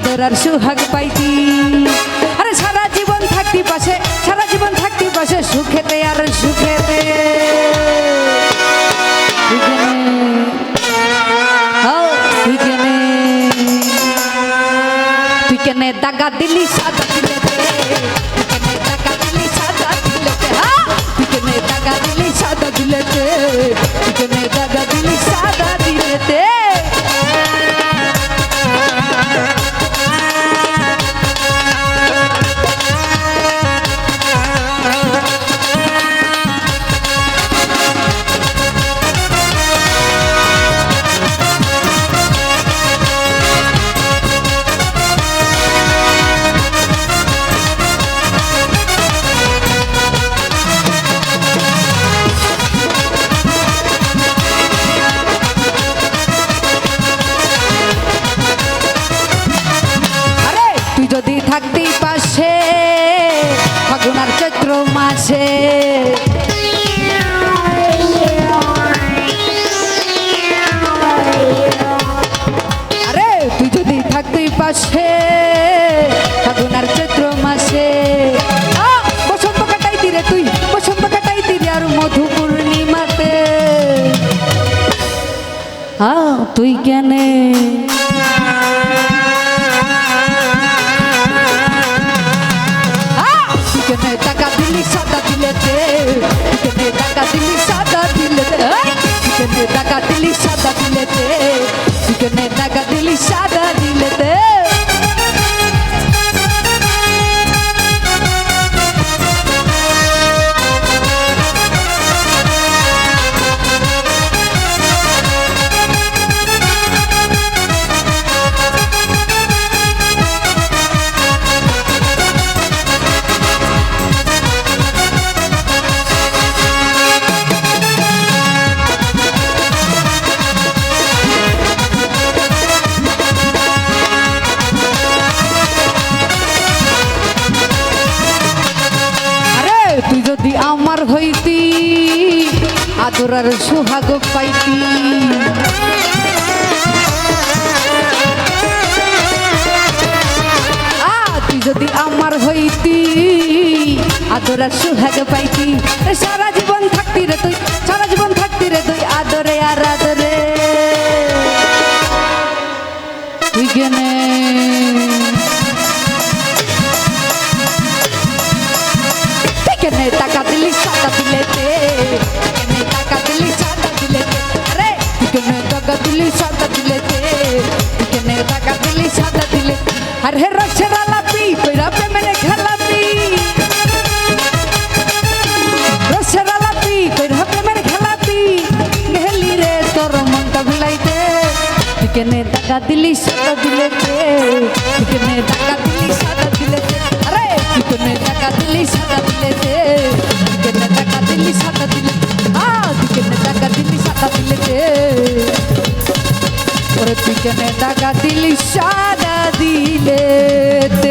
আদর আর সুহাগ পাইতি। আরে সারা জীবন থাকতি পাশে, সারা জীবন থাকতি পাশে সুখেতে আর সুখেতে। তুই কেনে? কেনে দাগা দিলি সাদা মাসে আরে, তুই যদি থাকতি পাশে, ফাগুন আর চৈত্র মাসে। বসন্ত কাটাইতি রে তুই, বসন্ত কাটাইতি রে আর মধু পূর্ণিমাতে তুই কেনে? তুই যদি আমার হইতি আদর আর সোহাগ পাইতি। তুই যদি আমার হইতি আদর আর সোহাগ পাইতি। সারা জীবন থাকতি রে তুই, সারা জীবন থাকতি রে তুই, আদরে আর আদরে। তুই কেনে আর হে রসের আলাপি পেরা প্রেমের খেলাপি। রসের আলাপি পেরা প্রেমের খেলাপি। গেলি রে, তোর মনটা ভুলাইতে। কেনে টাকা দিলি সাদা দিলেতে কেনে টাকা দিলি সাদা দিলেতে আরে কেনে টাকা দিলি সাদা দিলেতে কেনে টাকা দিলি সাদা দিলে আ কেনে টাকা দিলি সাদা দিলেতে Πρέπει και με τα κατήλισσα να δίνεται